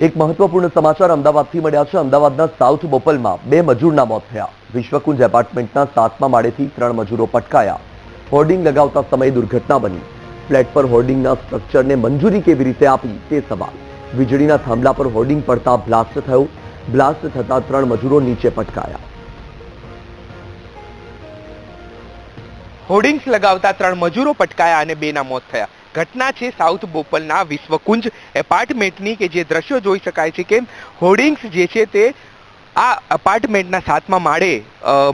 એક મહત્વપૂર્ણ સમાચાર અમદાવાદથી મળ્યા છે. અમદાવાદના સાઉથ બોપલમાં બે મજૂરના મોત થયા. વિશ્વકુંજ એપાર્ટમેન્ટના સાતમા માળેથી ત્રણ મજૂરો પટકાયા. હોર્ડિંગ લગાવતા સમયે દુર્ઘટના બની. ફ્લેટ પર હોર્ડિંગના સ્ટ્રક્ચરને મંજૂરી કેવી રીતે આપી? તે સવાલ. વીજળીના થાંભલા પર હોર્ડિંગ પડતા બ્લાસ્ટ થયો. બ્લાસ્ટ થતા ત્રણ મજૂરો નીચે પટકાયા. હોર્ડિંગ્સ લગાવતા ત્રણ મજૂરો પટકાયા અને બેના મોત થયા. ઘટના છે સાઉથ બોપલના વિશ્વકુંજ એપાર્ટમેન્ટની કે જે દ્રશ્યો જોઈ શકાય છે કે હોર્ડિંગ્સ જે છે તે આ અપાર્ટમેન્ટના સાતમા માળે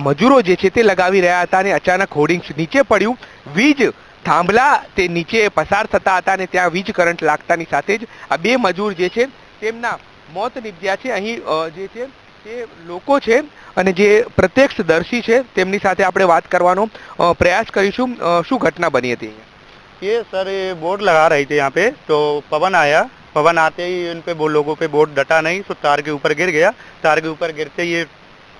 મજૂરો જે છે તે લગાવી રહ્યા હતા અને અચાનક હોર્ડિંગ્સ નીચે પડ્યું. વીજ થાંભલા તે નીચે પસાર થતા હતા અને ત્યાં વીજ કરંટ લાગતાની સાથે જ આ બે મજૂર જે છે તેમના મોત નીપજ્યા છે. અહીં જે છે તે લોકો છે અને જે પ્રત્યક્ષદર્શી છે તેમની સાથે આપણે વાત કરવાનો પ્રયાસ કરીશું. શું ઘટના બની હતી ये सर ये बोर्ड लगा रहे थे यहाँ पे तो पवन आया। पवन आते ही इन पे वो लोगों पे बोर्ड डटा नहीं तो तार के ऊपर गिर गया। तार के ऊपर गिरते ये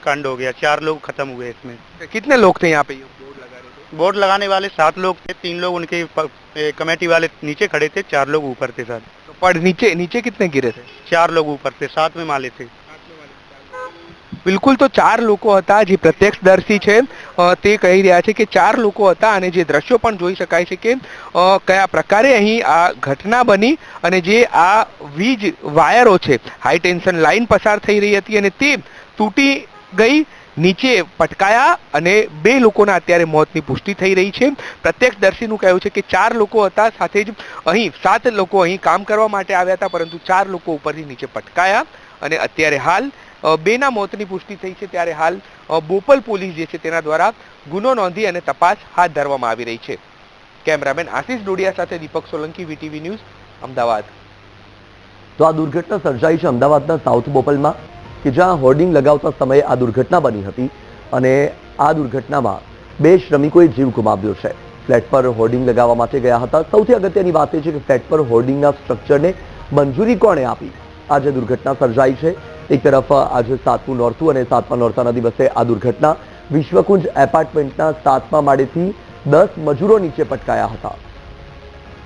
कांड हो गया। चार लोग खत्म हुए इसमें। कितने लोग थे यहाँ पे बोर्ड लगा रहे थे? बोर्ड लगाने वाले सात लोग थे। तीन लोग उनके कमेटी वाले नीचे खड़े थे। चार लोग ऊपर थे सर। तो पर नीचे नीचे कितने गिरे थे? चार लोग ऊपर थे सात में माले थे। બિલકુલ તો ચાર લોકો હતા જે પ્રત્યક્ષદર્શી છે. તે કહી રહ્યા છે કે ચાર લોકો હતા અને જે દ્રશ્યો પણ જોઈ શકાય છે કે કયા પ્રકારે અહીં આ ઘટના બની અને જે આ વીજ વાયરો છે હાઈ ટેન્શન લાઇન પસાર થઈ રહી હતી અને તે તૂટી ગઈ, નીચે પટકાયા અને બે લોકોના અત્યારે મોતની પુષ્ટિ થઈ રહી છે. પ્રત્યક્ષદર્શીનું કહેવું છે કે ચાર લોકો હતા, સાથે જ અહીં સાત લોકો અહીં કામ કરવા માટે આવ્યા હતા, પરંતુ ચાર લોકો ઉપરથી નીચે પટકાયા અને અત્યારે હાલ બેના મોતની પુષ્ટિ થઈ છે ત્યારે હાલ બોપલ પોલીસ જે છે તેના દ્વારા ગુનો નોંધી અને તપાસ હાથ ધરવામાં આવી રહી છે. કેમેરામેન આશિષ ડોડિયા સાથે દીપક સોલંકી, વીટીવી ન્યૂઝ, અમદાવાદ. તો આ દુર્ઘટના સર્જાઈ છે અમદાવાદના સાઉથ બોપલમાં, કે જ્યાં હોર્ડિંગ લગાવતા સમયે આ દુર્ઘટના બની હતી અને આ દુર્ઘટનામાં બે શ્રમિકોએ જીવ ગુમાવ્યો છે. ફ્લેટ પર હોર્ડિંગ લગાવવા માટે ગયા હતા. સૌથી અગત્યની વાત એ છે કે ફ્લેટ પર હોર્ડિંગના સ્ટ્રક્ચરને મંજૂરી કોણે આપી? આ જે દુર્ઘટના સર્જાઈ છે. એક તરફ આજે સાતમું નોરતું અને સાતમા નોરતાના દિવસે આ દુર્ઘટના વિશ્વકુંજ એપાર્ટમેન્ટના સાતમા માળેથી દસ મજૂરો નીચે પટકાયા હતા.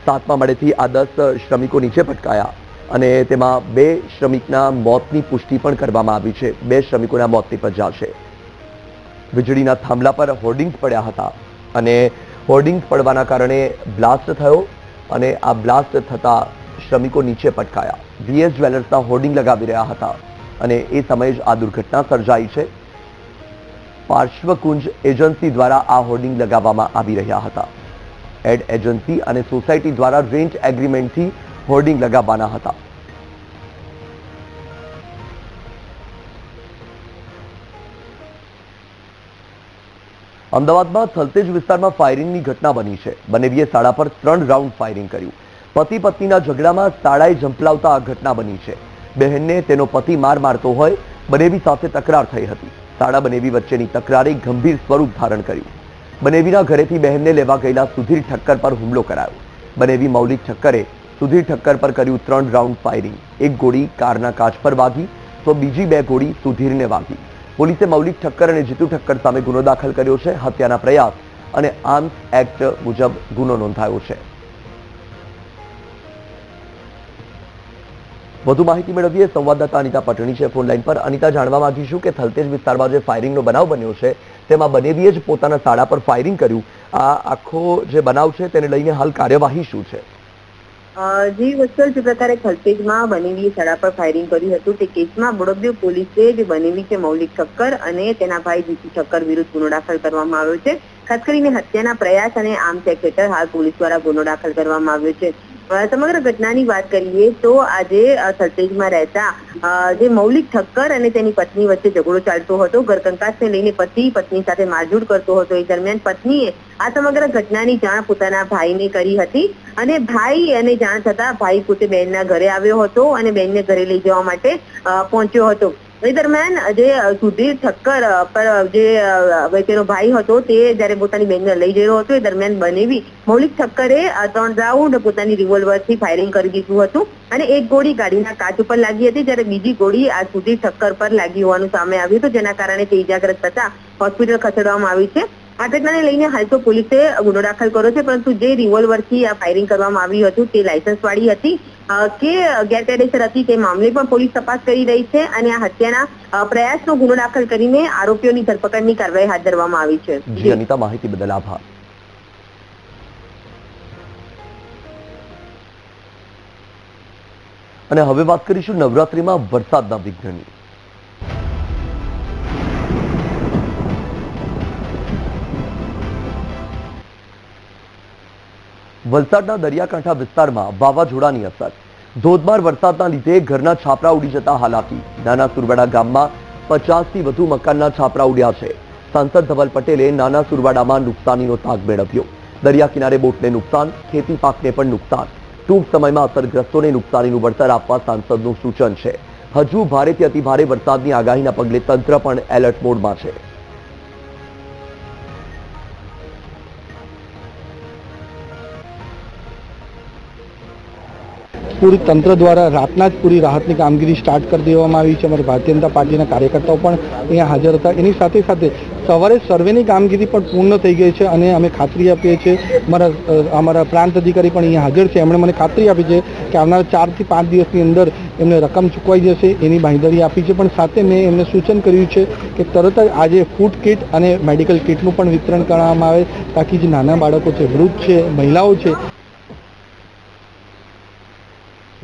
સાતમા માળેથી આ દસ શ્રમિકો નીચે પટકાયા અને તેમાં બે શ્રમિકના મોતની પુષ્ટિ પણ કરવામાં આવી છે. બે શ્રમિકોના મોત નિપજ્યા છે. વીજળીના થાંભલા પર હોર્ડિંગ્સ પડ્યા હતા અને હોર્ડિંગ્સ પડવાના કારણે બ્લાસ્ટ થયો અને આ બ્લાસ્ટ થતા શ્રમિકો નીચે પટકાયા. વીએસ જ્વેલર્સના હોર્ડિંગ લગાવી રહ્યા હતા. અને એ સમયે જ આ દુર્ઘટના સર્જાઈ છે. પાર્શ્વકુંજ એજન્સી દ્વારા આ હોર્ડિંગ લગાવવામાં આવી રહ્યા હતા. એડ એજન્સી અને સોસાયટી દ્વારા રેન્ટ એગ્રીમેન્ટથી હોર્ડિંગ લગાવવાના હતા. અમદાવાદમાં થલતેજ વિસ્તારમાં ફાયરિંગની ઘટના બની છે. બનેવીએ શાળા પર ત્રણ રાઉન્ડ ફાયરિંગ કર્યું. પતિ પત્નીના ઝઘડામાં શાળાએ ઝંપલાવતા આ ઘટના બની છે. બહેનને તેનો પતિ માર મારતો હોય, બનેવી સાથે તકરાર થઈ હતી. શાળા બનેવી વચ્ચેની તકરારે ગંભીર સ્વરૂપ ધારણ કર્યું. બનેવીના ઘરેથી બહેનને લેવા ગયેલા સુધીર ઠક્કર પર હુમલો કરાયો. બનેવી મૌલિક ઠક્કરે સુધીર ઠક્કર પર કર્યું ત્રણ રાઉન્ડ ફાયરિંગ. એક ગોળી કારના કાચ પર વાગી, તો બીજી બે ગોળી સુધીરને વાગી. પોલીસે મૌલિક ઠક્કર અને જીતુ ઠક્કર સામે ગુનો દાખલ કર્યો છે, હત્યાના પ્રયાસ અને આર્મ્સ એક્ટ મુજબ ગુનો નોંધાયો છે. વધુ માહિતી મેળવીએ સંવાદદાતા અનિતા પટણી છે ફોનલાઈન પર. અનિતા, જાણવા માંગીશું કે થલતેજ વિસ્તારમાં જે ફાયરિંગનો બનાવ બન્યો છે, તેમાં બનેવીએ જ પોતાના શાળા પર ફાયરિંગ કર્યું. આ આખો જે બનાવ છે તેને લઈને હાલ કાર્યવાહી શું છે? જે વસ્તુ જે પ્રકારે ખલતેજમાં બનેવીએ શાળા પર ફાયરિંગ કર્યું હતું, તે કેસમાં બોડકદેવ પોલીસે જે બનેવી છે મૌલિક ઠક્કર અને તેના ભાઈ જીતુ ઠક્કર વિરુદ્ધ ગુનો દાખલ કરવામાં આવ્યો છે. ખાસ કરીને હત્યાના પ્રયાસ અને આમ હેઠળ હાલ પોલીસ દ્વારા ગુનો દાખલ કરવામાં આવ્યો છે. સમગ્ર ઘટનાની વાત કરીએ તો આજે સરતેજમાં રહેતા જે મૌલિક ઠક્કર અને તેની પત્ની વચ્ચે ઝઘડો ચાલતો હતો. ઘરકંકાસને લઈને પતિ, પત્ની સાથે મારઝૂડ કરતો હતો. એ દરમિયાન પત્નીએ આ સમગ્ર ઘટનાની જાણ પોતાના ભાઈને કરી હતી અને ભાઈ અને જાણ થતા ભાઈ પોતે બહેનના ઘરે આવ્યો હતો અને બહેનને ઘરે લઈ જવા માટે પહોંચ્યો હતો. એ દરમિયાન જે સુધીર ઠક્કર પર જે તેનો ભાઈ હતો તે જયારે પોતાની બેનને લઈ રહ્યો હતો, એ દરમિયાન બનેવી મૌલિક ઠક્કરે ત્રણ રાઉન્ડ પોતાની રિવોલ્વરથી ફાયરિંગ કરી દીધું હતું અને એક ગોળી ગાડીના કાચ ઉપર લાગી હતી, જ્યારે બીજી ગોળી આ સુધીર ઠક્કર પર લાગી હોવાનું સામે આવ્યું હતું, જેના કારણે તે ઇજાગ્રસ્ત થતા હોસ્પિટલ ખસેડવામાં આવી છે. આ ઘટનાને લઈને હાલ તો પોલીસે ગુનો દાખલ કર્યો છે પરંતુ જે રિવોલ્વરથી આ ફાયરિંગ કરવામાં આવ્યું હતું તે લાયસન્સ વાળી હતી કે ગેરકાયદેસર હતી તે મામલે પણ પોલીસ તપાસ કરી રહી છે અને આ હત્યાના પ્રયાસનો ગુનો દાખલ કરીને આરોપીઓની ધરપકડની કાર્યવાહી હાથ ધરવામાં આવી છે. જી. અનિતા માહિતી બદલ આભાર. અને હવે વાત કરીશું નવરાત્રીમાં વરસાદના વિઘ્નની. વલસાડના દરિયાકાંઠા વિસ્તારમાં વાવાઝોડાની અસર. ધોધમાર વરસાદના લીધે ઘરના છાપરા ઉડી જતા હાલાકી. નાના સુરવાડા ગામમાં પચાસથી વધુ મકાનના છાપરા ઉડ્યા છે. સાંસદ ધવલ પટેલે નાના સુરવાડામાં નુકસાનીનો તાગ મેળવ્યો. દરિયા કિનારે બોટને નુકસાન, ખેતી પાકને પણ નુકસાન. ટૂંક સમયમાં અસરગ્રસ્તોને નુકસાનીનું વળતર આપવા સાંસદનું સૂચન છે. હજુ ભારેથી અતિભારે વરસાદની આગાહીના પગલે તંત્ર પણ એલર્ટ મોડમાં છે. પૂરી તંત્ર દ્વારા રાતના જ પૂરી રાહતની કામગીરી સ્ટાર્ટ કરી દેવામાં આવી છે. અમારે ભારતીય જનતા પાર્ટીના કાર્યકર્તાઓ પણ અહીંયા હાજર હતા. એની સાથે સાથે સવારે સર્વેની કામગીરી પણ પૂર્ણ થઈ ગઈ છે અને અમે ખાતરી આપીએ છીએ. અમારા અમારા પ્રાંત અધિકારી પણ અહીંયા હાજર છે. એમણે મને ખાતરી આપી છે કે આવનારા ચારથી પાંચ દિવસની અંદર એમને રકમ ચૂકવાઈ જશે. એની બાંધણી આપી છે. પણ સાથે મેં એમને સૂચન કર્યું છે કે તરત જ આજે ફૂડ કિટ અને મેડિકલ કિટનું પણ વિતરણ કરવામાં આવે, તાકી જે નાના બાળકો છે, વૃદ્ધ છે, મહિલાઓ છે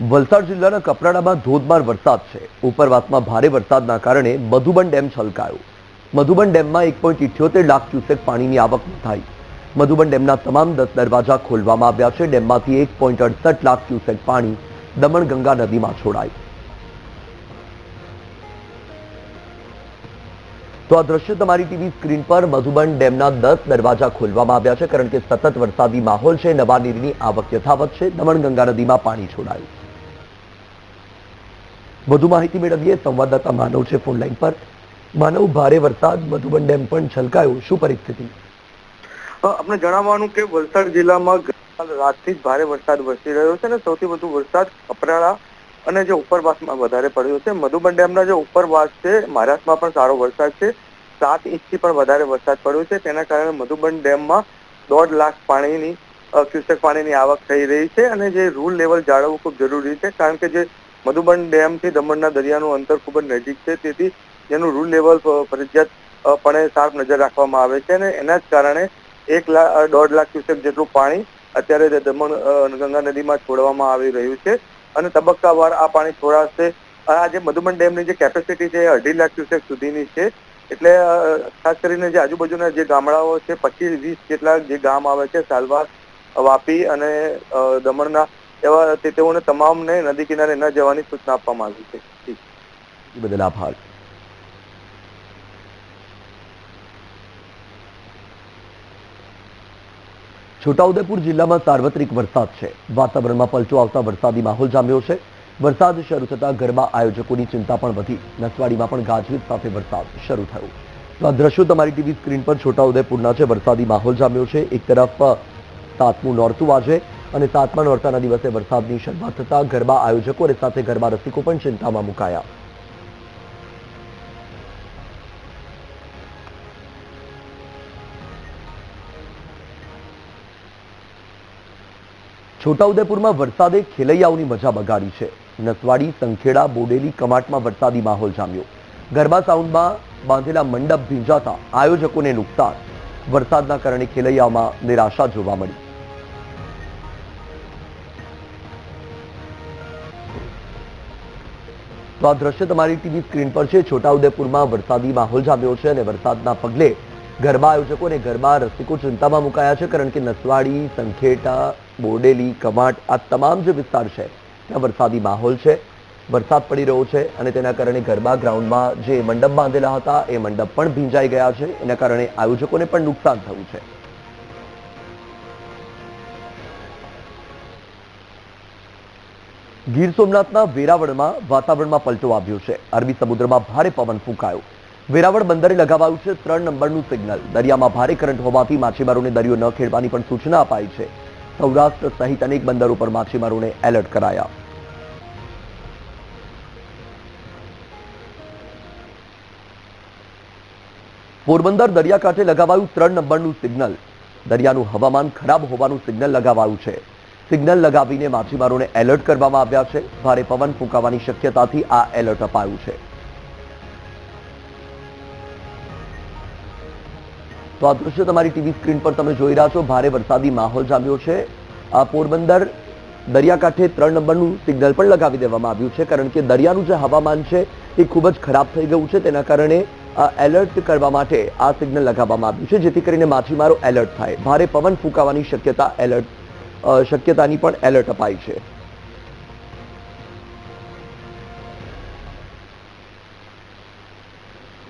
વલસાડ જિલ્લાના કપરાડામાં ધોધમાર વરસાદ છે. ઉપરવાસમાં ભારે વરસાદના કારણે મધુબન ડેમ છલકાયો. મધુબન ડેમમાં એક પોઈન્ટ ઇઠ્યોતેર લાખ ક્યુસેક પાણીની આવક નોંધાઈ. મધુબન ડેમના તમામ દસ દરવાજા ખોલવામાં આવ્યા છે. ડેમમાંથી એક પોઈન્ટ અડસઠ લાખ ક્યુસેક પાણી દમણગંગા નદીમાં છોડાય તો આ દ્રશ્ય તમારી ટીવી સ્ક્રીન પર મધુબન ડેમના દસ દરવાજા ખોલવામાં આવ્યા છે. કારણ કે સતત વરસાદી માહોલ છે. નવા નીરની આવક યથાવત છે. દમણગંગા નદીમાં પાણી છોડાયું. વધુ માહિતી મેળવીએ સંવાદદાતા માનવ છે ફોનલાઈન પર. માનવ, ભારે વરસાદ, મધુબન ડેમ પણ છલકાયો. શું પરિસ્થિતિ? આપણે જણાવવાનું કે વલસાડ જિલ્લામાં રાતથી જ ભારે વરસાદ વરસી રહ્યો છે અને સૌથી વધુ વરસાદ કપરાળા અને જે ઉપરવાસમાં વધારે પડ્યો છે. મધુબન ડેમના જે ઉપરવાસ છે, મહારાષ્ટ્રમાં પણ સારો વરસાદ છે. સાત ઇંચથી પણ વધારે વરસાદ પડ્યો છે. તેના કારણે મધુબન ડેમમાં દોઢ લાખ પાણીની ક્યુસેક પાણીની આવક થઈ રહી છે અને જે રૂલ લેવલ જાળવવું ખૂબ જરૂરી છે. કારણ કે જે મધુબન ડેમથી દમણના દરિયાનું અંતર ખૂબ જ નજીક છે. તેથી એનું રૂલ લેવલ ફરજિયાત પણે સાફ નજર રાખવામાં આવે છે અને એના જ કારણે એક લાખ દોઢ લાખ ક્યુસેક જેટલું પાણી અત્યારે દમણ ગંગા નદીમાં છોડવામાં આવી રહ્યું છે. અને તબક્કાવાર આ પાણી છોડાશે, આ જે મધુબન ડેમની જે કેપેસિટી છે એ અઢી લાખ ક્યુસેક સુધીની છે. એટલે ખાસ કરીને જે આજુબાજુના જે ગામડાઓ છે, પચીસ વીસ જેટલા જે ગામ આવે છે સાલવાસ વાપી અને દમણના એવા તેઓને તમામને નદી કિનારે ન જવાની સૂચના આપવામાં આવી છે. બદલ આભાર. છોટાઉદેપુર જિલ્લામાં સાર્વત્રિક વરસાદ છે. વાતાવરણમાં પલટો આવતા વરસાદી માહોલ જામ્યો છે. વરસાદ શરૂ થતા ગરબા આયોજકોની ચિંતા પણ વધી. નસવાડીમાં પણ ગાજવીજ સાથે વરસાદ શરૂ થયો. તો આ દ્રશ્યો તમારી ટીવી સ્ક્રીન પર છોટાઉદેપુરના છે. વરસાદી માહોલ જામ્યો છે. એક તરફ સાતમું નોરતું આજે. અને સાતમા નોરતાના દિવસે વરસાદની શરૂઆત થતા ગરબા આયોજકો અને સાથે ગરબા રસિકો પણ ચિંતામાં મુકાયા. છોટાઉદેપુરમાં વરસાદે ખેલૈયાઓની મજા બગાડી છે. નસવાડી, સંખેડા, બોડેલી કમાટમાં વરસાદી માહોલ જામ્યો. ગરબા સાઉન્ડમાં બાંધેલા મંડપ ભીંજાતા આયોજકોને નુકસાન. વરસાદના કારણે ખેલૈયાઓમાં નિરાશા જોવા મળી. તો આ દ્રશ્ય તમારી ટીવી સ્ક્રીન પર છે. છોટાઉદેપુરમાં વરસાદી માહોલ જામ્યો છે અને વરસાદના પગલે ગરબા આયોજકો અને ગરબા રસિકો ચિંતામાં મુકાયા છે, કારણ કે નસવાડી, સંખેટા, બોડેલી, કમાટ આ તમામ જે વિસ્તાર છે, ત્યાં વરસાદી માહોલ છે. વરસાદ પડી રહ્યો છે અને તેના કારણે ગરબા ગ્રાઉન્ડમાં જે મંડપ બાંધેલા હતા, એ મંડપ પણ ભીંજાઈ ગયા છે. એના કારણે આયોજકોને પણ નુકસાન થયું છે. ગીર સોમનાથના વેરાવળમાં વાતાવરણમાં પલટો આવ્યો છે. અરબી સમુદ્રમાં ભારે પવન ફૂંકાયો. વેરાવળ બંદરે લગાવાયું છે ત્રણ નંબરનું સિગ્નલ. દરિયામાં ભારે કરંટ હોવાથી માછીમારોને દરિયો ન ખેડવાની પણ સૂચના અપાઈ છે. સૌરાષ્ટ્ર સહિત અનેક બંદરો પર માછીમારોને એલર્ટ કરાયા. પોરબંદર દરિયાકાંઠે લગાવાયું ત્રણ નંબરનું સિગ્નલ. દરિયાનું હવામાન ખરાબ હોવાનું સિગ્નલ લગાવાયું છે. સિગ્નલ લગાવીને માછીમારોને એલર્ટ કરવામાં આવ્યા છે. ભારે પવન ફૂંકાવાની શક્યતાથી આ એલર્ટ અપાયું છે. તો આ દૃશ્ય તમારી ટીવી સ્ક્રીન પર તમે જોઈ રહ્યા છો. ભારે વરસાદી માહોલ જામ્યો છે. આ પોરબંદર દરિયાકાંઠે ત્રણ નંબરનું સિગ્નલ પણ લગાવી દેવામાં આવ્યું છે, કારણ કે દરિયાનું જે હવામાન છે એ ખૂબ જ ખરાબ થઈ ગયું છે. તેના કારણે એલર્ટ કરવા માટે આ સિગ્નલ લગાવવામાં આવ્યું છે, જેથી કરીને માછીમારો એલર્ટ થાય. ભારે પવન ફૂંકાવાની શક્યતા એલર્ટ શક્યતાની પણ એલર્ટ અપાઈ છે.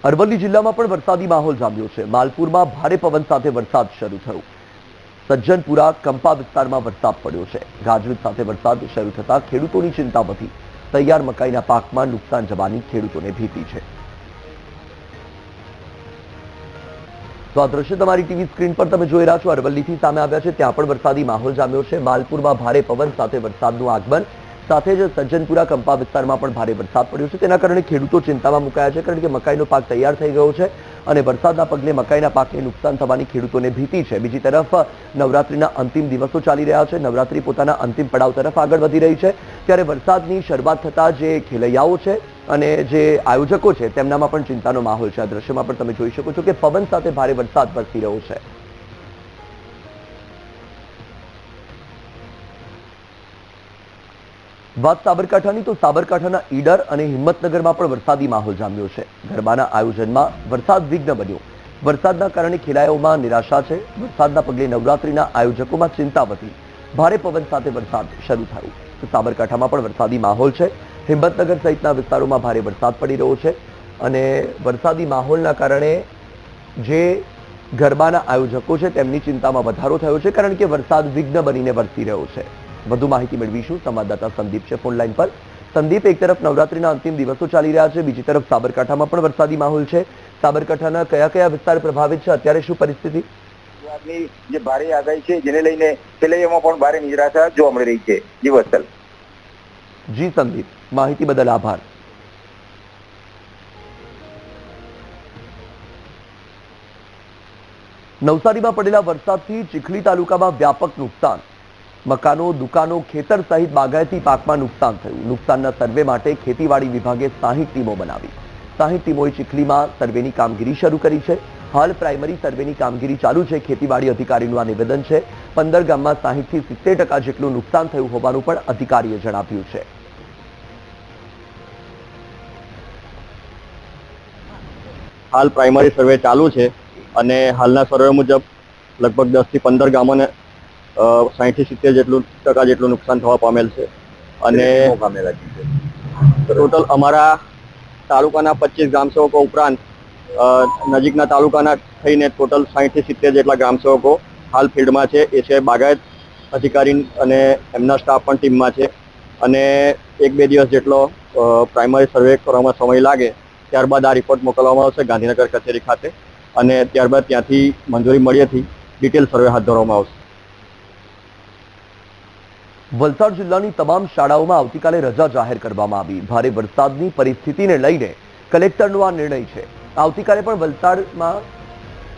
અરવલ્લી જિલ્લામાં પણ વરસાદી માહોલ જામ્યો છે. માલપુરમાં ભારે પવન સાથે વરસાદ શરૂ થયો. સજ્જનપુરા કંપા વિસ્તારમાં વરસાદ પડ્યો છે. ગાજવીજ સાથે વરસાદ શરૂ થતા ખેડૂતોની ચિંતા વધી. તૈયાર મકાઈના પાકમાં નુકસાન જવાની ખેડૂતોને ભીતી છે. તો આ દ્રશ્ય તમારી ટીવી સ્ક્રીન પર તમે જોઈ રહ્યા છો. અરવલ્લીથી સામે આવ્યા છે. ત્યાં પણ વરસાદી માહોલ જામ્યો છે. માલપુરમાં ભારે પવન, સાથે વરસાદનું આગમન. સાથે જ સજ્જનપુરા, કંપા વિસ્તારમાં પણ ભારે વરસાદ પડ્યો છે. તેના કારણે ખેડૂતો ચિંતામાં મુકાયા છે, કારણ કે મકાઈનો પાક તૈયાર થઈ ગયો છે અને વરસાદના પગલે મકાઈના પાકને નુકસાન થવાની ખેડૂતોને ભીતિ છે. બીજી તરફ, નવરાત્રીના અંતિમ દિવસો ચાલી રહ્યા છે. નવરાત્રી પોતાના અંતિમ પડાવ તરફ આગળ વધી રહી છે. ત્યારે વરસાદની શરૂઆત થતા જે ખેલૈયાઓ છે. અને જે આયોજકો છે, તેમનામાં પણ ચિંતાનો માહોલ છે. આ દ્રશ્યમાં પણ તમે જોઈ શકો છો કે પવન સાથે ભારે વરસાદ વરસી રહ્યો છે. વાત સાબરકાંઠાની, તો સાબરકાંઠાના ઈડર અને હિંમતનગરમાં પણ વરસાદી માહોલ જામ્યો છે. ગરબાના આયોજનમાં વરસાદ વિઘ્ન બન્યો. વરસાદના કારણે ખેલાયોમાં નિરાશા છે. વરસાદના પગલે નવરાત્રીના આયોજકોમાં ચિંતા વધી. ભારે પવન સાથે વરસાદ શરૂ થયો. તો સાબરકાંઠામાં પણ વરસાદી માહોલ છે. હિંમતનગર સહિતના વિસ્તારોમાં ભારે વરસાદ પડી રહ્યો છે અને વરસાદી માહોલના કારણે જે ગરબાના આયોજકો છે તેમની ચિંતામાં વધારો થયો છે કારણ કે વરસાદ વિઘ્ન બનીને વરસી રહ્યો છે. વધુ માહિતી મેળવીશું. સંવાદદાતા સંદીપ છે ફોનલાઈન પર. સંદીપ એક તરફ નવરાત્રીના અંતિમ દિવસો ચાલી રહ્યા છે બીજી તરફ સાબરકાંઠામાં પણ વરસાદી માહોલ છે. સાબરકાંઠાના કયા કયા વિસ્તાર પ્રભાવિત છે? અત્યારે શું પરિસ્થિતિ? જે ભારે આગાહી છે જેને લઈને ખેલૈયામાં પણ ભારે નિરાશા જોવા મળી રહી છે. જી વત્સલ. જી સંદીપ. માહિતી બદલ આભાર. નવસારીમાં પડેલા વરસાદથી ચીખલી તાલુકામાં વ્યાપક નુકસાન. મકાનો, દુકાનો, ખેતર સહિત બાગાયતી પાકમાં નુકસાન થયું. નુકસાનના સર્વે માટે ખેતીવાડી વિભાગે સાહીઠ ટીમો બનાવી. સાહીઠ ટીમોએ ચીખલીમાં સર્વેની કામગીરી શરૂ કરી છે. હાલ પ્રાઇમરી સર્વેની કામગીરી ચાલુ છે. ખેતીવાડી અધિકારીનું આ નિવેદન છે. પંદર ગામમાં સાહીઠથી સિત્તેર ટકા જેટલું નુકસાન થયું હોવાનું પણ અધિકારીએ જણાવ્યું છે. હાલ પ્રાઇમરી સર્વે ચાલુ છે અને હાલના સર્વે મુજબ લગભગ દસથી પંદર ગામોને સાહીઠથી સિત્તેર જેટલું ટકા જેટલું નુકસાન થવા પામેલ છે. અને ટોટલ અમારા તાલુકાના પચીસ ગ્રામસેવકો ઉપરાંત નજીકના તાલુકાના થઈને ટોટલ સાહીઠથી સિત્તેર જેટલા ગ્રામસેવકો હાલ ફિલ્ડમાં છે. એ છે બાગાયત અધિકારી અને એમના સ્ટાફ પણ ટીમમાં છે. અને એક બે દિવસ જેટલો પ્રાઇમરી સર્વે કરવામાં સમય લાગે ત્યારબાદ આ રિપોર્ટ મોકલવામાં આવશે ગાંધીનગર કચેરી ખાતે અને ત્યારબાદ ત્યાંથી મંજૂરી મળ્યાથી ડિટેલ સર્વે હાથ ધરવામાં આવશે. વલસાડ જિલ્લાની તમામ શાળાઓમાં આવતીકાલે રજા જાહેર કરવામાં આવી. ભારે વરસાદની પરિસ્થિતિને લઈને કલેક્ટરનો આ નિર્ણય છે. આવતીકાલે પણ વલસાડમાં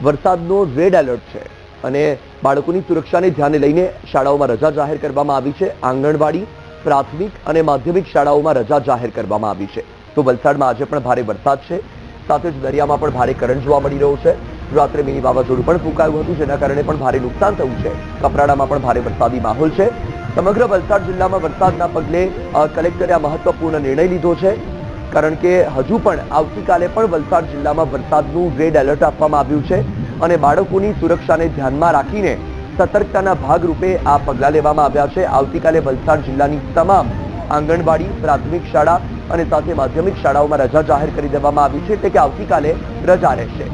વરસાદનો રેડ એલર્ટ છે અને બાળકોની સુરક્ષાને ધ્યાને લઈને શાળાઓમાં રજા જાહેર કરવામાં આવી છે. આંગણવાડી, પ્રાથમિક અને માધ્યમિક શાળાઓમાં રજા જાહેર કરવામાં આવી છે. તો વલસાડમાં આજે પણ ભારે વરસાદ છે. સાથે જ દરિયામાં પણ ભારે કરંટ જોવા મળી રહ્યો છે. રાત્રે મિની વાવાઝોડું પણ ફૂંકાયું હતું, જેના કારણે પણ ભારે નુકસાન થયું છે. કપરાડામાં પણ ભારે વરસાદી માહોલ છે. સમગ્ર વલસાડ જિલ્લામાં વરસાદના પગલે કલેક્ટરે આ મહત્વપૂર્ણ નિર્ણય લીધો છે. કારણ કે હજુ પણ આવતીકાલે પણ વલસાડ જિલ્લામાં વરસાદનું રેડ એલર્ટ આપવામાં આવ્યું છે અને બાળકોની સુરક્ષાને ધ્યાનમાં રાખીને સતર્કતાના ભાગરૂપે આ પગલાં લેવામાં આવ્યા છે. આવતીકાલે વલસાડ જિલ્લાની તમામ આંગણવાડી, પ્રાથમિક શાળા અને સાથે માધ્યમિક શાળાઓમાં રજા જાહેર કરી દેવામાં આવી છે એટલે કે આવતીકાલે રજા રહેશે.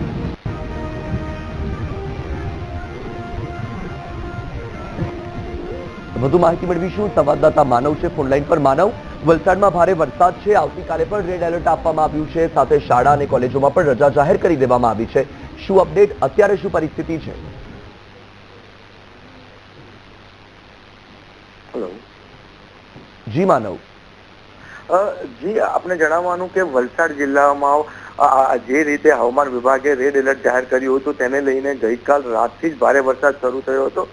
વધુ માહિતી મેળવીશું. સંવાદદાતા માનવ છે ફોનલાઈન પર. માનવ વલસાડમાં ભારે વરસાદ છે. આવતીકાલે પણ રેડ એલર્ટ આપવામાં આવ્યું છે. સાથે શાળા અને કોલેજોમાં પણ રજા જાહેર કરી દેવામાં આવી છે. શું અપડેટ? અત્યારે શું પરિસ્થિતિ છે? હેલો જી માનવ. જી, આપને જણાવવાનું કે વલસાડ જિલ્લામાં જે રીતે હવામાન વિભાગે રેડ એલર્ટ જાહેર કર્યું હતું, તેને લઈને ગઈકાલ રાતથી જ ભારે વરસાદ શરૂ થયો હતો.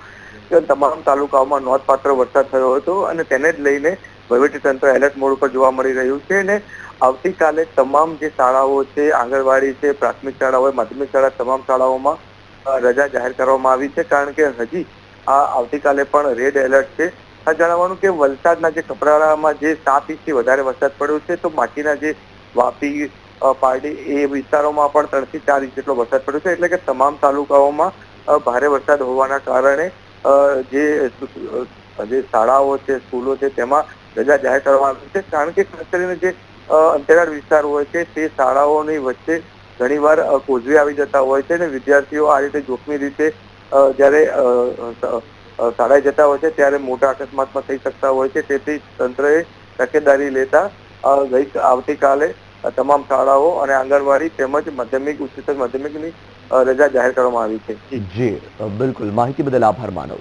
તમામ તાલુકાઓમાં નોંધપાત્ર વરસાદ થયો હતો અને તેને જ લઈને વહીવટીતંત્ર એલર્ટ મોડ ઉપર જોવા મળી રહ્યું છે અને આવતીકાલે તમામ જે શાળાઓ છે, આંગણવાડી છે, પ્રાથમિક શાળા હોય માધ્યમિક શાળા તમામ શાળાઓમાં રજા જાહેર કરવામાં આવી છે. કારણ કે હજી આ આવતીકાલે પણ રેડ એલર્ટ છે. આ જણાવવાનું કે વલસાડના જે કપરાડામાં જે સાત ઇંચથી વધારે વરસાદ પડ્યો છે, તો બાકીના જે વાપી પારડી એ વિસ્તારોમાં પણ ત્રણથી ચાર ઇંચ જેટલો વરસાદ પડ્યો છે, એટલે કે તમામ તાલુકાઓમાં ભારે વરસાદ હોવાના કારણે જે જે શાળાઓ છે, સ્કૂલો છે, તેમાં રજા જાહેર કરવામાં આવી છે, કારણ કે ખાસ કરીને જે અંતરિયાળ વિસ્તાર હોય છે, તે શાળાઓની વચ્ચે ઘણીવાર કોઝવે આવી જતા હોય છે, અને વિદ્યાર્થીઓ આ રીતે જોખમી રીતે જ્યારે શાળાએ જતા હોય છે, ત્યારે મોટા અકસ્માતમાં થઈ શકતા હોય છે, તેથી તંત્રએ તકેદારી લેતા ગઈ આવતીકાલે તમામ શાળાઓ અને આંગણવાડી તેમજ માધ્યમિક, ઉચ્ચતર માધ્યમિકની રજા જાહેર કરવામાં આવી છે. જી બિલકુલ. માહિતી બદલ આભાર, માનવ.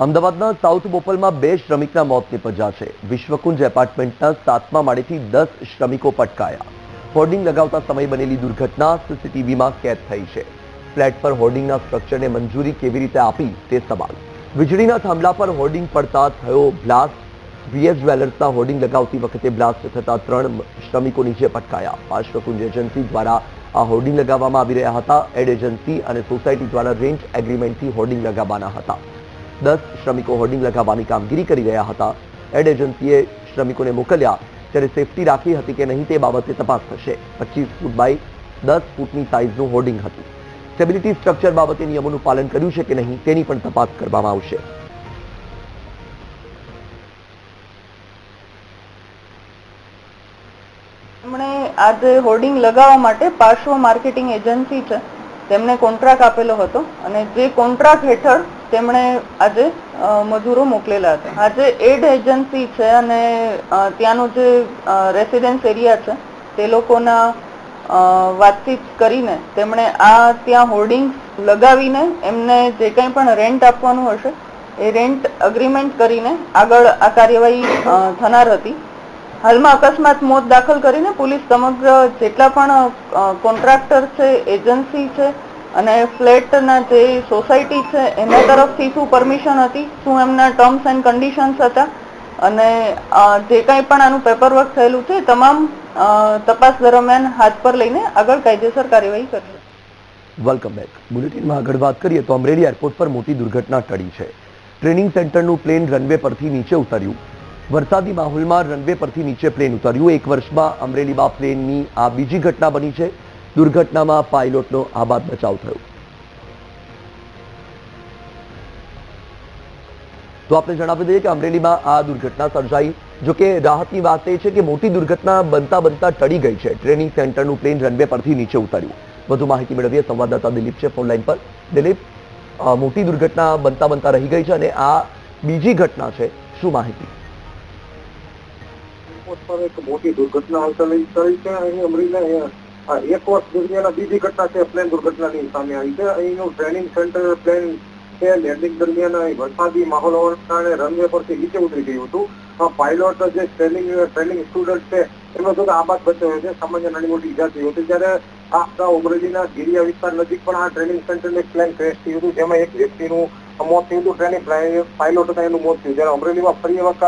અમદાવાદના સાઉથ બોપલમાં બે શ્રમિકના મોત નિપજ્યા છે. વિશ્વકુંજ એપાર્ટમેન્ટના સાતમા માળેથી દસ શ્રમિકો પટકાયા. હોર્ડિંગ લગાવતા સમય બનેલી દુર્ઘટના સીસીટીવીમાં કેદ થઈ છે. ફ્લેટ પર હોર્ડિંગના સ્ટ્રક્ચરને મંજૂરી કેવી રીતે આપી તે સવાલ. વીજળીના થાંભલા પર હોર્ડિંગ પડતા થયો બ્લાસ્ટ. વીએસ જ્વેલર્સના હોર્ડિંગ લગાવતી વખતે બ્લાસ્ટ થતા ત્રણ શ્રમિકો નીચે પટકાયા. પાર્શ્વકુંજ એજન્સી દ્વારા આ હોર્ડિંગ લગાવવામાં આવી રહ્યા હતા. એડ એજન્સી અને સોસાયટી દ્વારા રેન્ટ એગ્રીમેન્ટથી હોર્ડિંગ લગાવવાના હતા. દસ શ્રમિકો હોર્ડિંગ લગાવવાની કામગીરી કરી રહ્યા હતા. એડ એજન્સીએ શ્રમિકોને મોકલ્યા. ત્યારે સેફટી રાખી હતી કે નહીં તે બાબતે તપાસ થશે. પચીસ ફૂટ બાય દસ ફૂટની સાઇઝનું હોર્ડિંગ હતું. સ્ટેબિલિટી સ્ટ્રક્ચર બાબતે નિયમોનું પાલન કર્યું છે કે નહીં તેની પણ તપાસ કરવામાં આવશે. એમણે આ હોર્ડિંગ લગાવવા માટે પાર્શ્વ માર્કેટિંગ એજન્સી છે. તેમને કોન્ટ્રાક્ટ આપેલો હતો અને જે કોન્ટ્રાક્ટ હેઠળ તેમણે આજે મજૂરો મોકલેલા હતા. આજે એડ એજન્સી છે અને ત્યાંનો જે રેસિડેન્સ એરિયા છે, તે લોકોના વાતચીત કરીને તેમણે આ ત્યાં હોર્ડિંગ્સ લગાવીને એમને જે કંઈ પણ રેન્ટ આપવાનું હશે, એ રેન્ટ અગ્રીમેન્ટ કરીને આગળ આ કાર્યવાહી થનાર હતી. હાલમાં અકસ્માત મોત દાખલ કરીને પોલીસ સમગ્ર જેટલા પણ કોન્ટ્રાક્ટર છે એજન્સી છે અને ફ્લેટના જે સોસાયટી છે એના તરફથી શું પરમિશન હતી? શું એમના ટર્મ્સ એન્ડ કન્ડિશન્સ હતા? અને જે કાંઈ પણ આનું પેપરવર્ક થયેલું છે તમામ તપાસ દરમિયાન હાથ પર લઈને આગળ કાયદેસર કાર્યવાહી કરશે. વેલકમ બેક બુલેટિનમાં આગળ વાત કરીએ તો અમરેલી એરપોર્ટ પર મોટી દુર્ઘટના ટળી છે. ટ્રેનિંગ સેન્ટરનું પ્લેન રનવે પરથી નીચે ઉતર્યું. વરસાદી માહોલમાં રનવે પરથી નીચે પ્લેન ઉતર્યું. એક વર્ષમાં અમરેલીમાં પ્લેનની આ બીજી ઘટના બની છે. દુર્ઘટનામાં પાયલોટનો આબાદ બચાવ થયો. તો આપણે જણાવી દઈએ કે અમરેલીમાં આ દુર્ઘટના સર્જાઈ, જો કે રાહતની વાત એ છે કે મોટી દુર્ઘટના બનતા બનતા ટળી ગઈ છે. ટ્રેનિંગ સેન્ટરનું પ્લેન રનવે પરથી નીચે ઉતાર્યું. વધુ માહિતી મેળવીએ સંવાદદાતા દિલીપ છે ફોનલાઈન પર. દિલીપ મોટી દુર્ઘટના બનતા બનતા રહી ગઈ છે અને આ બીજી ઘટના છે. શું માહિતી? એક મોટી દુર્ઘટના અમરેલી એક વર્ષ દરમિયાન બીજી ઘટના છે, પ્લેન દુર્ઘટનાની સામે આવી છે. અહીંનું ટ્રેનિંગ સેન્ટર પ્લેન છે, લેન્ડિંગ દરમિયાન વરસાદી માહોલ હોવાના કારણે રનવે પરથી નીચે ઉતરી ગયું હતું. પાયલોટ જે ટ્રેનિંગ ટ્રેનિંગ સ્ટુડન્ટ છે, એમનો તો આબાદ બચ્યો છે. સામાન્ય નાની મોટી ઈજા થઈ હતી. ત્યારે આ આપણા અમરેલીના ગીરિયા વિસ્તાર નજીક પણ આ ટ્રેનિંગ સેન્ટરને પ્લેન ક્રેશ થયું હતું, જેમાં એક વ્યક્તિનું મોત થયું હતું. ટ્રેનિંગ પાયલોટ હતા, એનું મોત થયું. જ્યારે અમરેલીમાં ફરી વખત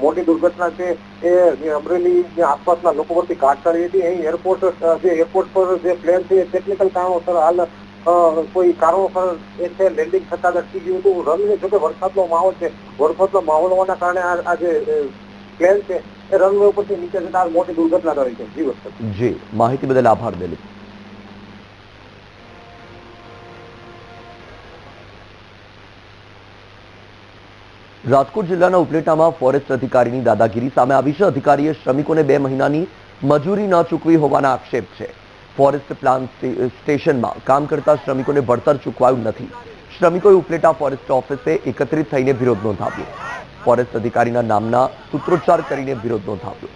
મોટી દુર્ઘટના છે એ અમરેલી આસપાસના લોકો પરથી કાટકાળી હતી. અહીં એરપોર્ટ જે એરપોર્ટ પર જે પ્લેન છે, એ ટેકનિકલ કારણોસર હાલ કોઈ કારણોસર એ છે લેન્ડિંગ થતા અટકી ગયું હતું. રનવે જોકે વરસાદનો માહોલ છે. વરસાદનો માહોલ હોવાના કારણે આ જે પ્લેન છે, એ રનવે ઉપરથી નીચે જતા મોટી દુર્ઘટના થઈ છે. જી જી, માહિતી બદલ આભાર, દિલીપ. રાજકોટ જિલ્લાના ઉપલેટામાં ફોરેસ્ટ અધિકારીની દાદાગીરી સામે આવી છે. અધિકારીએ શ્રમિકોને બે મહિનાની મજૂરી ન ચૂકવી હોવાના આક્ષેપ છે. ફોરેસ્ટ પ્લાન સ્ટેશનમાં કામ કરતા શ્રમિકોને ભણતર ચૂકવાયું નથી. શ્રમિકોએ ઉપલેટા ફોરેસ્ટ ઓફિસે એકત્રિત થઈને વિરોધ નોંધાવ્યો. ફોરેસ્ટ અધિકારીના નામના સૂત્રોચ્ચાર કરીને વિરોધ નોંધાવ્યો.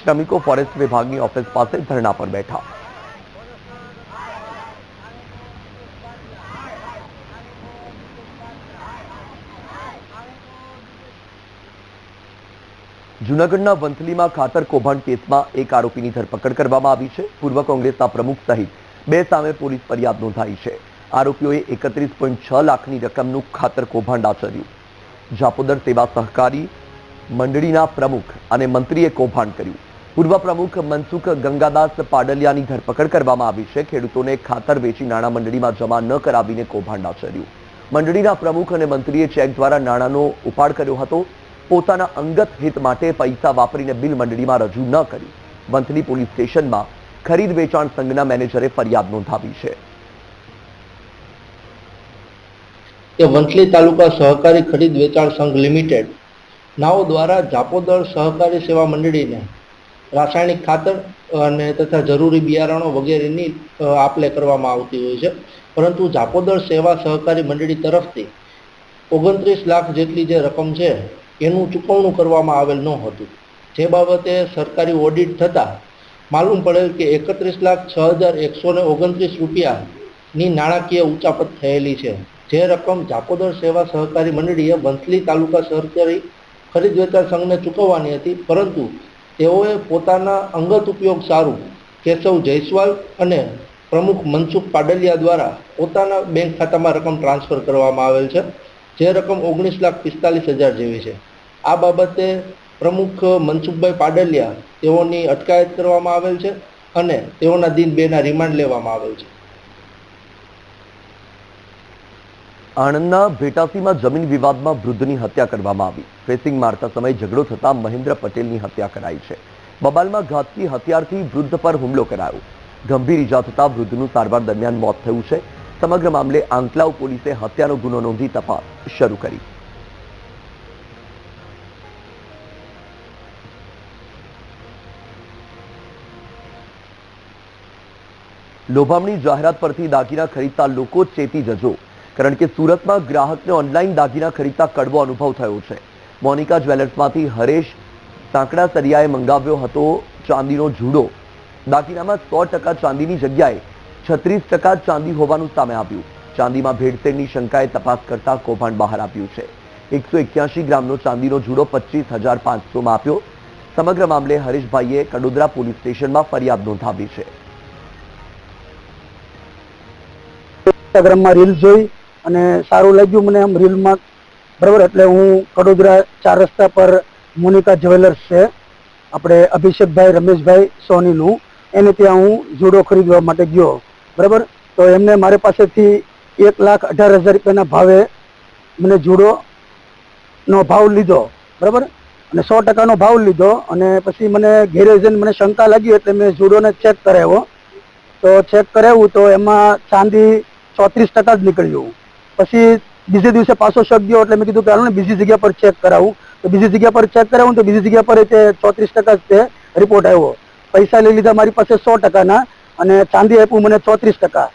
શ્રમિકો ફોરેસ્ટ વિભાગની ઓફિસ પાસે ધરણા પર બેઠા. જૂનાગઢના વંથલીમાં ખાતર કૌભાંડ કેસમાં એક આરોપીની ધરપકડ કરવામાં આવી છે. પૂર્વ કોંગ્રેસના પ્રમુખ સહિત બે સામે પોલીસ ફરિયાદ નોંધાઈ છે. આરોપીઓએ એકત્રીસ પોઈન્ટ છ લાખની રકમનું ખાતર કૌભાંડ આચર્યું. જાપોદર સેવા સહકારી મંડળીના પ્રમુખ અને મંત્રીએ કૌભાંડ કર્યું. પૂર્વ પ્રમુખ મનસુખ ગંગાદાસ પાડલિયાની ધરપકડ કરવામાં આવી છે. ખેડૂતોને ખાતર વેચી નાણાં મંડળીમાં જમા ન કરાવીને કૌભાંડ આચર્યું. મંડળીના પ્રમુખ અને મંત્રીએ ચેક દ્વારા નાણાંનો ઉપાડ કર્યો હતો. પોતાના અંગત હિત માટે પૈસા વાપરીને બિલ મંડળીમાં રજૂ ન કરી. વંથલી પોલીસ સ્ટેશનમાં ખરીદ વેચાણ સંઘના મેનેજરે ફરિયાદ નોંધાવી છે. કે વંથલી તાલુકા સહકારી ખરીદ વેચાણ સંઘ લિમિટેડ, નાઓ દ્વારા જાપોદર સહકારી સેવા મંડળીને રાસાયણિક ખાતર અને તથા જરૂરી બિયારણો વગેરેની આપલે કરવામાં આવતી હોય છે. પરંતુ જાપોદર સેવા સહકારી મંડળી તરફથી ઓગણત્રીસ લાખ જેટલી જે રકમ છે એનું ચૂકવણું કરવામાં આવેલ ન હતું જે બાબતે સરકારી ઓડિટ થતાં માલુમ પડેલ કે એકત્રીસ લાખ છ હજાર એકસો ને ઓગણત્રીસ રૂપિયાની નાણાકીય ઉચાપત થયેલી છે. જે રકમ જાકોદર સેવા સહકારી મંડળીએ વંથલી તાલુકા સહકારી ખરીદ વેચાણ સંઘને ચૂકવવાની હતી, પરંતુ તેઓએ પોતાના અંગત ઉપયોગ સારું કેશવ જયસ્વાલ અને પ્રમુખ મનસુખ પાડલિયા દ્વારા પોતાના બેંક ખાતામાં રકમ ટ્રાન્સફર કરવામાં આવેલ છે. જે રકમ ઓગણીસ લાખ પિસ્તાલીસ હજાર જેવી છે. આ બાબતે પ્રમુખ મનસુખભાઈ પાડલિયા તેઓની અટકાયત કરવામાં આવેલ છે અને તેઓના દિન બેના રિમાન્ડ લેવામાં આવેલ છે. આણંદના ભેટાસીમાં જમીન વિવાદમાં વૃદ્ધની હત્યા કરવામાં આવી. ફેસિંગ મારતા સમયે ઝઘડો થતા મહેન્દ્ર પટેલની હત્યા કરાઈ છે. બબાલમાં ઘાતકી હથિયારથી વૃદ્ધ પર હુમલો કરાયો. ગંભીર ઈજા થતા વૃદ્ધનું સારવાર દરમિયાન મોત થયું છે. સમગ્ર મામલે આંકલાવ પોલીસે હત્યાનો ગુનો નોંધી તપાસ શરૂ કરી. લોભામણી જાહેરાત પરથી દાગીના ખરીદતા લોકો ચેતી જજો. કારણ કે સુરતમાં ગ્રાહકને ઓનલાઈન દાગીના ખરીદતા કડવો અનુભવ થયો છે. મોનિકા જ્વેલર્સમાંથી હરેશ સાંકડા સરિયાએ મંગાવ્યો હતો ચાંદીનો જુડો. દાગીનામાં સો ટકા ચાંદીની જગ્યાએ છત્રીસ ટકા ચાંદી હોવાનું સામે આવ્યું. ચાંદીમાં ભેળસેળની શંકાએ તપાસ કરતા કૌભાંડ બહાર આવ્યું છે. એકસો એક્યાસી ગ્રામનો ચાંદીનો જુડો પચીસ હજાર પાંચસોમાં આપ્યો. સમગ્ર મામલે હરીશભાઈએ કડોદરા પોલીસ સ્ટેશનમાં ફરિયાદ નોંધાવી છે. ઇન્સ્ટાગ્રામમાં રીલ જોઈ અને સારું લાગ્યું મને આમ રીલમાં બરાબર? એટલે હું કડોદરા ચાર રસ્તા પર મોનિકા જ્વેલર્સ છે. આપણે અભિષેકભાઈ, રમેશભાઈ, સોનીનું. એને ત્યાં હું જુડો ખરીદવા માટે ગયો. બરાબર? તો એમને મારી પાસેથી એક લાખ અઢાર હજાર રૂપિયાના ભાવે મને જુડોનો ભાવ લીધો. બરાબર? અને સો ટકાનો ભાવ લીધો અને પછી મને ઘેરે મને શંકા લાગી એટલે મેં જુડોને ચેક કરાવ્યો. તો ચેક કરાવ્યું તો એમાં ચાંદી ચોત્રીસ ટકા જ નીકળ્યું પછી બીજે દિવસે પાછો શક ગયો એટલે મેં કીધું કે ને બીજી જગ્યા પર ચેક કરાવું. તો બીજી જગ્યા પર ચેક કરાવું તો બીજી જગ્યા પર તે ચોત્રીસ ટકા જ તે રિપોર્ટ આવ્યો. પૈસા લઈ લીધા મારી પાસે સો ટકાના અને ચાંદી આપ્યું મને ચોત્રીસ ટકા.